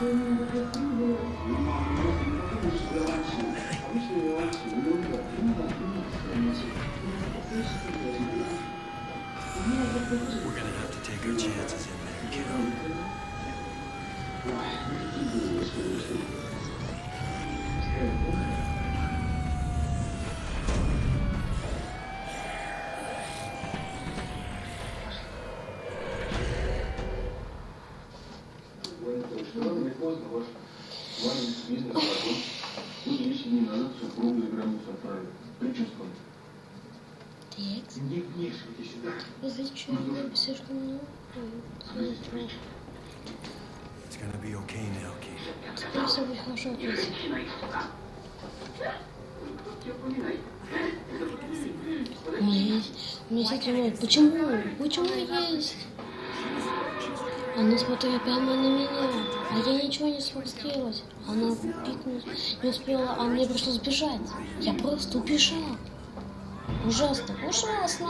We're gonna have to take our chances in there, kiddo. Или поздно ваш маленький бизнес закончится. Тут если не надо, все круглые границу отправить. Так. Не вмешивайте сюда. Зачем? Слишком много. It's gonna be okay now, kid. Теперь все будет хорошо. Крис. У меня есть... У меня есть ответ. Почему? Почему есть? Она смотрела прямо на меня, а я ничего не смог сделать. Она пикнуть не успела, а мне пришлось бежать. Я просто убежал. Ужасно, ужасно.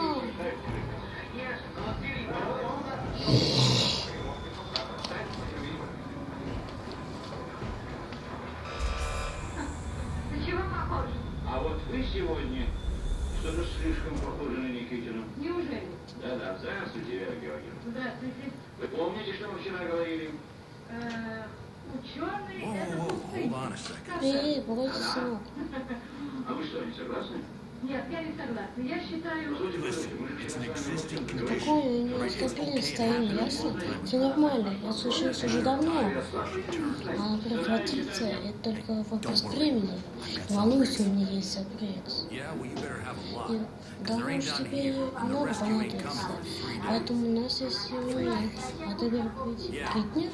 А вот вы сегодня что-то слишком похожи на Никитину. Неужели? Да-да, здравствуйте, Вера Георгиевна. Здравствуйте. Вы помните, что мы вчера говорили? Э, ученый Whoa, это whoa, пустыня. hold on a second. Эй, погоди, сынок. А вы что, не согласны? Нет, я не согласна. Я считаю... Послушайте, Listen, послушайте, мы же it's an вчера с вами existing говорили. condition. Такое нестабильное состояние, ясно? Все нормально, я случился уже давно. А прекратиться это только вопрос времени. Не волнуйся, у меня есть сюрприз. Yeah, well, you better have a lot. И and the много понадобится. Поэтому у нас есть время. А ты говоришь, Yeah, три дня?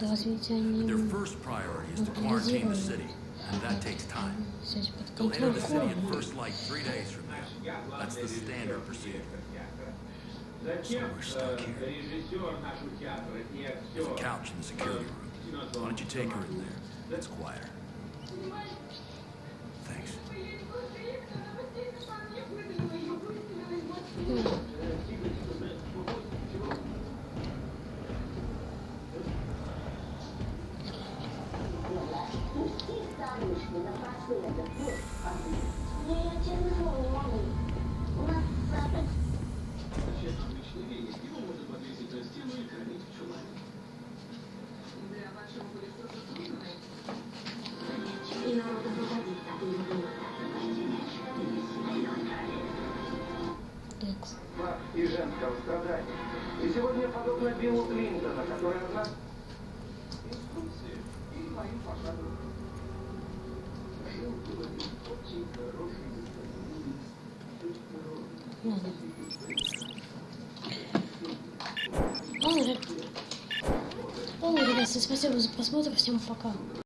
До развития они first time. They'll enter the city in first light three days from now. That's the standard procedure. So we're stuck here. There's a couch in the security room. Why don't you take her in there? It's quieter. И женского страдания. И сегодня, подобно Биллу Клинтона, который одна... Инструкции и моим пошаговым. Ладно. Ладно, ребят. Ладно, ребят, всем спасибо за просмотр, всем пока.